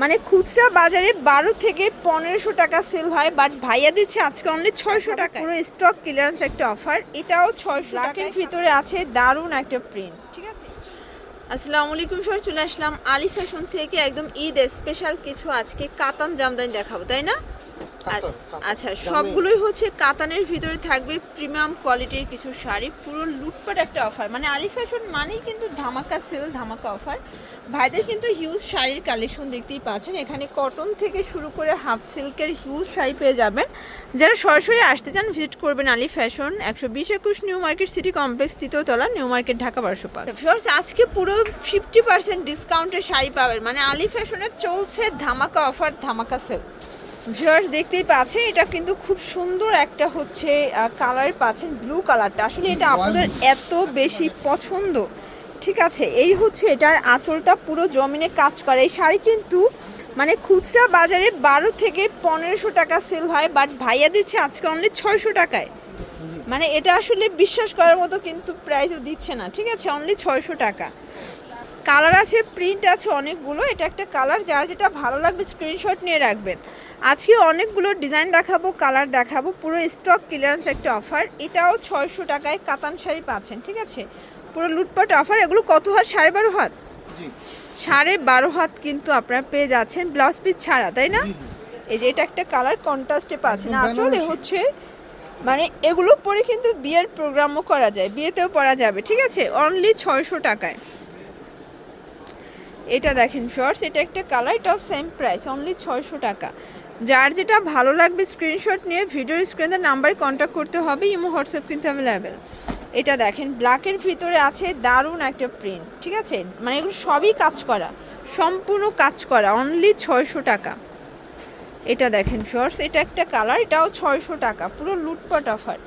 মানে খুচরা বাজারে বারো থেকে পনেরোশো টাকা সেল হয় বাট ভাইয়া দিচ্ছে আজকে অনলি ছয়শো টাকা পুরো স্টক ক্লিয়ারেন্স একটা অফার এটাও ছয়শো টাকার ভিতরে আছে দারুণ একটা প্রিন্ট ঠিক আছে? আসসালামু আলাইকুম স্যার চলে আসলাম আলি ফ্যাশন থেকে একদম ঈদ স্পেশাল কিছু আজকে কাতান জামদানি দেখাবো তাই না? আচ্ছা আচ্ছা সবগুলোই হচ্ছে কাতানের ভিতরে থাকবে প্রিমিয়াম কোয়ালিটির কিছু শাড়ি। পুরো লুটপাট একটা অফার মানে আলি ফ্যাশন মানেই কিন্তু ধামাকা সেল ধামাকা অফার ভাইদের কিন্তু হিউজ শাড়ির কালেকশন দেখতেই পাচ্ছেন। এখানে কটন থেকে শুরু করে হাফ সিল্কের হিউজ শাড়ি পেয়ে যাবেন। যারা সরাসরি আসতে চান ভিজিট করবেন আলি ফ্যাশন একশো বিশ একুশ নিউ মার্কেট সিটি কমপ্লেক্স তৃতীয় তলা নিউ মার্কেট ঢাকা বারোশো পাঁচ। আজকে পুরো ফিফটি পার্সেন্ট ডিসকাউন্টে শাড়ি পাবেন। মানে আলি ফ্যাশনে চলছে ধামাকা অফার ধামাকা সেল ভিউয়ার্স দেখতেই পাচ্ছেন এটা কিন্তু খুব সুন্দর একটা হচ্ছে কালার পাচ্ছেন ব্লু কালারটা। আসলে এটা আপনাদের এত বেশি পছন্দ। ঠিক আছে এই হচ্ছে এটার আঁচলটা পুরো জমিনে কাজ করে। এই শাড়ি কিন্তু মানে খুচরা বাজারে বারো থেকে পনেরোশো টাকা সেল হয় বাট ভাইয়া দিচ্ছে আজকে অনলি ছয়শো টাকায়। মানে এটা আসলে বিশ্বাস করার মতো কিন্তু প্রাইসও দিচ্ছে না ঠিক আছে? অনলি ছয়শো টাকা। কালার আছে প্রিন্ট আছে অনেকগুলো। এটা একটা কালার যার যেটা ভালো লাগবে স্ক্রিনশট নিয়ে রাখবেন। আজকে অনেকগুলো ডিজাইন দেখাবো কালার দেখাবো পুরো স্টক ক্লিয়ারেন্স একটা অফার এটাও ছয়শো টাকায় কাতান শাড়ি পাচ্ছেন ঠিক আছে? পুরো লুটপাট অফার এগুলো কত হাত? সাড়ে বারো হাত? সাড়ে বারো হাত কিন্তু আপনারা পেয়ে যাচ্ছেন ব্লাউজ পিস ছাড়া তাই না। এই যে এটা একটা কালার কন্ট্রাস্টে পাচ্ছেন। আচলে। হচ্ছে মানে এগুলো পরে কিন্তু বিয়ের প্রোগ্রামও করা যায় বিয়েতেও পরা যাবে ঠিক আছে? অনলি ছয়শো টাকায়। এটা দেখেন শর্টস এটা একটা কালার এটাও সেম প্রাইস অনলি ছয়শো টাকা। যার যেটা ভালো লাগবে স্ক্রিনশট নিয়ে ভিডিওর স্ক্রিনে নাম্বার কন্ট্যাক্ট করতে হবে, ইমো, হোয়াটসঅ্যাপ কিন্তু অ্যাভেলেবেল এটা দেখেন ব্ল্যাকের ভিতরে আছে দারুণ একটা প্রিন্ট ঠিক আছে? মানে এগুলো সবই কাজ করা, সম্পূর্ণ কাজ করা অনলি ছয়শো টাকা। এটা দেখেন শর্টস এটা একটা কালার এটাও ছয়শো টাকা, পুরো লুটপাট অফার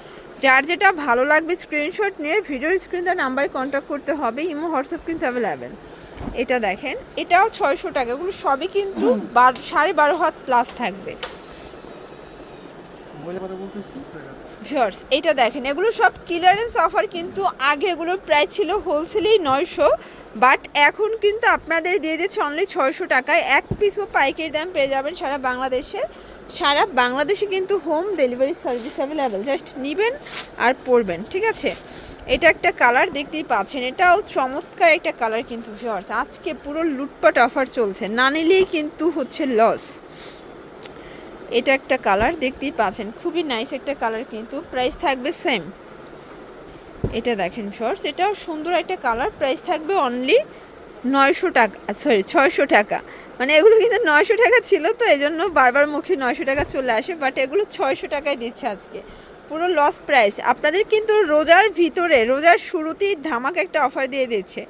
যার যেটা ভালো লাগবে স্ক্রিনশট নিয়ে ভিডিওর স্ক্রিনে নাম্বারে কন্ট্যাক্ট করতে হবে ইমো হোয়াটসঅ্যাপ কিন্তু অ্যাভেলেবেল এটা দেখেন এটাও ছয়শো টাকা এগুলো সবই কিন্তু বার সাড়ে বারো হাত প্লাস থাকবে। শর্টস এটা দেখেন এগুলো সব ক্লিয়ারেন্স অফার কিন্তু আগে এগুলোর প্রায় ছিল হোলসেলেই নয়শো বাট এখন কিন্তু আপনাদের দিয়ে দিচ্ছে অনলি ছয়শো টাকায়। এক পিসও পাইকারি দাম পেয়ে যাবেন সারা বাংলাদেশে। সারা বাংলাদেশে কিন্তু home delivery service available. Just নেবেন আর পরবেন, ঠিক আছে? এটা একটা কালার দেখতেই পাচ্ছেন। এটাও চমৎকার একটা কালার কিন্তু শর্টস আজকে পুরো লুটপাট অফার চলছে। না নিলেই কিন্তু হচ্ছে লস এটা একটা কালার দেখতেই পাচ্ছেন। খুবই নাইস একটা কালার কিন্তু প্রাইস থাকবে সেম এটা দেখেন শর্টস এটাও সুন্দর একটা কালার প্রাইস থাকবে অনলি নয়শো টাকা সরি ছয়শো টাকা। মানে এগুলো কিন্তু নয়শো টাকা ছিল তো এই জন্য বারবার মুখে নয়শো টাকা চলে আসে বাট এগুলো ছয়শো টাকায় দিচ্ছে আজকে। পুরো লস প্রাইস আপনাদের কিন্তু রোজার ভিতরে, রোজার শুরুতেই ধামাক একটা অফার দিয়ে দিচ্ছে।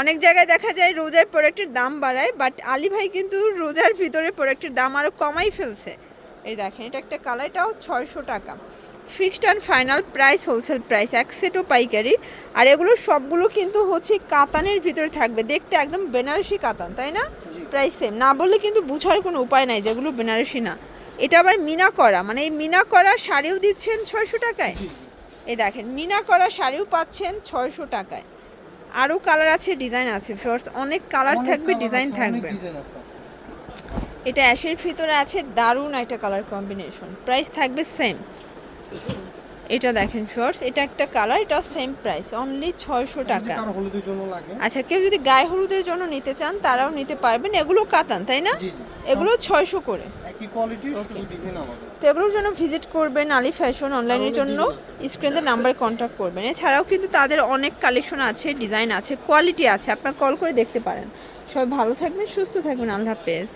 অনেক জায়গায় দেখা যায় রোজার প্রোডাক্টের দাম বাড়ায় বাট আলী ভাই কিন্তু রোজার ভিতরে প্রোডাক্টের দাম আরও কমাই ফেলছে। এই দেখেন, এটা একটা কালার এটাও ছয়শো টাকা। Fixed and final price wholesale price এক সেটও পাইকারি। আর এগুলো সবগুলো কিন্তু হচ্ছে কাতানের ভিতরে থাকবে। দেখতে একদম বেনারসি কাতান, তাই না? প্রাইস সেম না বললে কিন্তু বুঝার কোনো উপায় নাই যেগুলো বেনারসি না। এটা আবার মিনা করা মানে এই মিনা করা শাড়িও দিচ্ছেন ছয়শো টাকায়? এই দেখেন মিনা করা শাড়িও পাচ্ছেন ছয়শো টাকায়। আরও কালার আছে ডিজাইন আছে ফ্লোর্স অনেক কালার থাকবে ডিজাইন থাকবে। এটা অ্যাশের ভিতরে আছে দারুণ একটা কালার কম্বিনেশন প্রাইস থাকবে সেম এটা দেখেন শর্টস এটা একটা কালার এটাও সেম প্রাইস অনলি ছয়শো টাকা। আচ্ছা কেউ যদি গায়ে হলুদের জন্য নিতে চান তারাও নিতে পারবেন এগুলো কাতান তাই না? এগুলো ছয়শো করে। তো এগুলোর জন্য ভিজিট করবেন আলি ফ্যাশন অনলাইনের জন্য। স্ক্রিনে নাম্বার কন্ট্যাক্ট করবেন। এছাড়াও কিন্তু তাদের অনেক কালেকশন আছে ডিজাইন আছে কোয়ালিটি আছে আপনারা কল করে দেখতে পারেন। সবাই ভালো থাকবেন সুস্থ থাকবেন আল্লাহ হাফেজ।